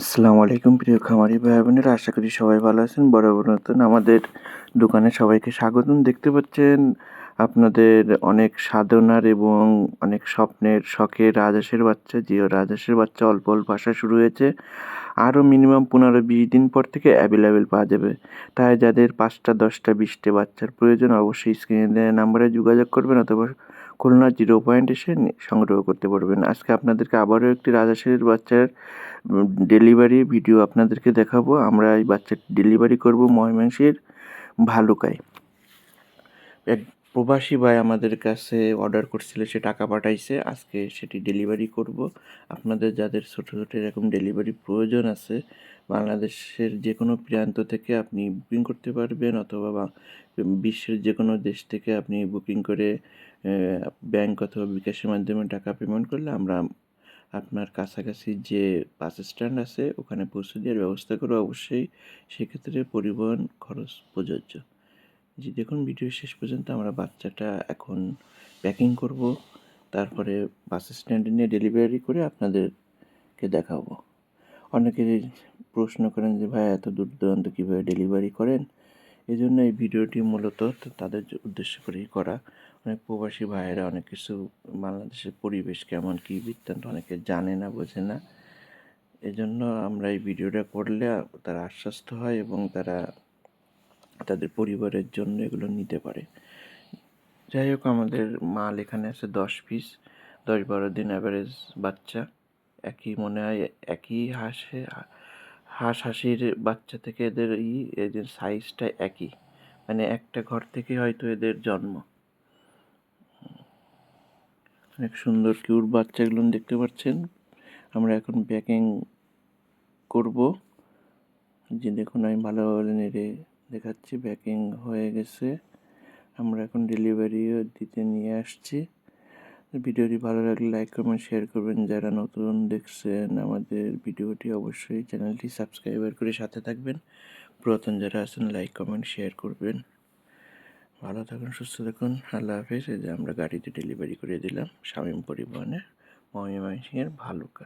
আসসালামু আলাইকুম প্রিয় খামারি ভাই বোনেরা আশা করি সবাই ভালো আছেন। বড় বড় নতুন আমাদের দোকানে সবাইকে স্বাগতম। দেখতে পাচ্ছেন আপনাদের অনেক সাধনার এবং অনেক স্বপ্নের শখের রাজহাঁসের বাচ্চা, জিও রাজহাঁসের বাচ্চা অল্প অল্প আসা শুরু হয়েছে। আরও মিনিমাম পনেরো বিশ দিন পর থেকে অ্যাভেলেবেল পাওয়া যাবে। তাই যাদের পাঁচটা, দশটা, বিশটা বাচ্চার প্রয়োজন অবশ্যই স্ক্রিনে দেওয়া নাম্বারে যোগাযোগ করবেন অথবা খুলনা জিরো পয়েন্ট এসে সংগ্রহ করতে পারবেন। আজকে আপনাদেরকে আবারও একটি রাজহাঁসের বাচ্চার ডেলিভারি ভিডিও আপনাদেরকে দেখাবো। আমরা এই বাচ্চাটি ডেলিভারি করব ময়মনসিংহের ভালুকায়। এক প্রবাসী ভাই আমাদের কাছে অর্ডার করছিল, সে টাকা পাঠাইছে, আজকে সেটি ডেলিভারি করব। আপনাদের যাদের ছোটো ছোটো এরকম ডেলিভারি প্রয়োজন আছে, বাংলাদেশের যে কোনো প্রান্ত থেকে আপনি বুকিং করতে পারবেন, অথবা বিশ্বের যে কোনো দেশ থেকে আপনি বুকিং করে ব্যাংক অথবা বিকাশের মাধ্যমে টাকা পেমেন্ট করলে আমরা আপনার কাছাকাছি যে বাস স্ট্যান্ড আছে, ওখানে পৌঁছে দেওয়ার ব্যবস্থা করব। অবশ্যই সেক্ষেত্রে পরিবহন খরচ প্রযোজ্য। জি দেখুন ভিডিও শেষ পর্যন্ত আমরা বাচ্চাটা এখন প্যাকিং করব। তারপরে বাস স্ট্যান্ডে নিয়ে ডেলিভারি করে আপনাদেরকে দেখাবো। অনেকে প্রশ্ন করেন যে, ভাই, এত দূর দূরান্ত কীভাবে ডেলিভারি করেন? এই জন্য এই ভিডিওটি মূলত তাদের উদ্দেশ্য করেই করা। অনেক প্রবাসী ভাইয়েরা অনেক কিছু বাংলাদেশের পরিবেশ কেমন, কী বৃত্তান্ত অনেকে জানে না, বোঝে না। এজন্য আমরা এই ভিডিওটা করলে তারা আশ্বস্ত হয় এবং তারা তাদের পরিবারের জন্য এগুলো নিতে পারে। যাই হোক, আমাদের মাল এখানে আছে দশ পিস দশ বারো দিন অ্যাভারেজ বাচ্চা। একই মনে হয়, একই হাঁসে, হাঁস হাসির বাচ্চা থেকে এদের ই, এদের সাইজটা একই। মানে একটা ঘর থেকে হয়তো এদের জন্ম। অনেক সুন্দর কিউট বাচ্চাগুলো দেখতে পাচ্ছেন। আমরা এখন প্যাকিং করব। যে দেখুন, আমি ভালোভাবে নেড়ে দেখাচ্ছি প্যাকিং হয়ে গেছে। আমরা এখন ডেলিভারিও দিতে নিয়ে আসছি। ভিডিওটি ভালো লাগলে লাইক কমেন্ট শেয়ার করবেন। যারা নতুন দেখছেন আমাদের ভিডিওটি অবশ্যই চ্যানেলটি সাবস্ক্রাইবার করে সাথে থাকবেন। পুরাতন যারা আছেন লাইক কমেন্ট শেয়ার করবেন। ভালো থাকুন, সুস্থ থাকুন। আল্লাহ হাফেজ। এই যে আমরা গাড়িতে ডেলিভারি করে দিলাম, শামীম পরিবহনে ময়মনসিংহের ভালুকা।